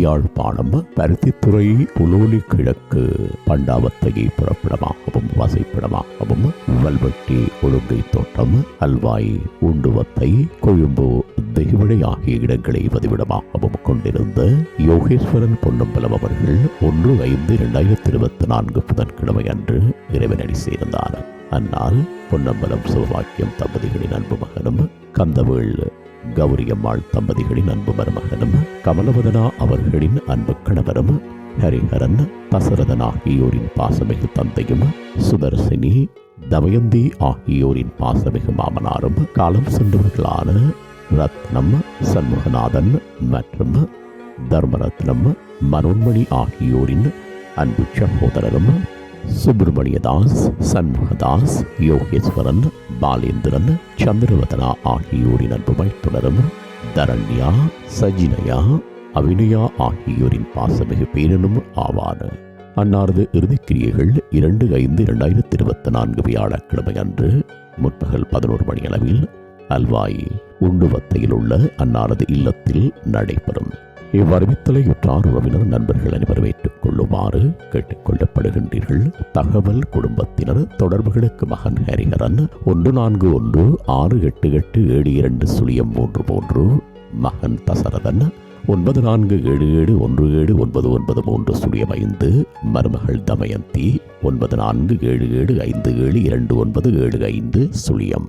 யாழ்ப்பாணம் பருத்தித்துறை புலோலி கிழக்கு பண்டாவத்தையை புறப்பிடமாகவும் வசிப்பிடமாகவும் வல்வெட்டி ஒழுங்கை தோட்டம் அல்வாய் உண்டுவத்தை கொழும்பு தெய்வடை ஆகிய இடங்களை பதிவிடமாகவும் கொண்டிருந்த யோகேஸ்வரன் பொன்னம்பலம் அவர்கள் ஒன்று ஐந்து இரண்டாயிரத்தி இருபத்தி நான்கு புதன்கிழமை அன்று இறைவனடி சேர்ந்தார். அந்நாள் பொன்னம்பலம் சிவவாக்கியம் தம்பதிகளின் அன்பு மகனும் கந்தவேள் கௌரியம்மாள் தம்பதிகளின் அன்பு மருமகனும் கமலவதனா அவர்களின் அன்பு கணவரும் ஹரிஹரன் தசரதன் ஆகியோரின் பாசமிகு தந்தையும் சுதர்சினி தமயந்தி ஆகியோரின் பாசமிகு மாமனாரும் காலம் சென்றவர்களான ரத்னம் சண்முகநாதன் மற்றும் தர்மரத்னம் மனோன்மணி ஆகியோரின் அன்பு சகோதரரும் சுப்பிரமணியதாஸ் சண்முகதாஸ் யோகேஸ்வரன் பாலேந்திரன் சந்திரவதனா ஆகியோரின் அன்பு மைத்துனரும் தரண்யா சஜினயா அபிநயா ஆகியோரின் பாசமிகு பேரனும் ஆவார். அன்னாரது இறுதிக்கிரியைகள் இரண்டு ஐந்து இரண்டாயிரத்தி இருபத்தி நான்கு வியாழக்கிழமை அன்று முற்பகல் பதினோரு மணி அளவில் அல்வாய் உண்டுவத்தையில் உள்ள அன்னாரது இல்லத்தில் நடைபெறும். இவ்வறிவித்தலை உற்றார் உறவினர் நண்பர்கள் அனைவரும் ஏற்றுக்கொள்ளுமாறு கேட்டுக்கொள்ளப்படுகின்றீர்கள். தகவல் குடும்பத்தினர் தொடர்புகளுக்கு மகன் ஹரிஹரன் ஒன்று நான்கு ஒன்று ஆறு எட்டு எட்டு ஏழு இரண்டு சுழியம் மூன்று மூன்று மகன் தசரதன் ஒன்பது நான்கு ஏழு ஏழு ஒன்று ஏழு ஒன்பது ஒன்பது மூன்று சுழியம் ஐந்து மருமகள் தமயந்தி ஒன்பது நான்கு ஏழு ஏழு ஐந்து ஏழு இரண்டு ஒன்பது ஏழு ஐந்து சுழியம்.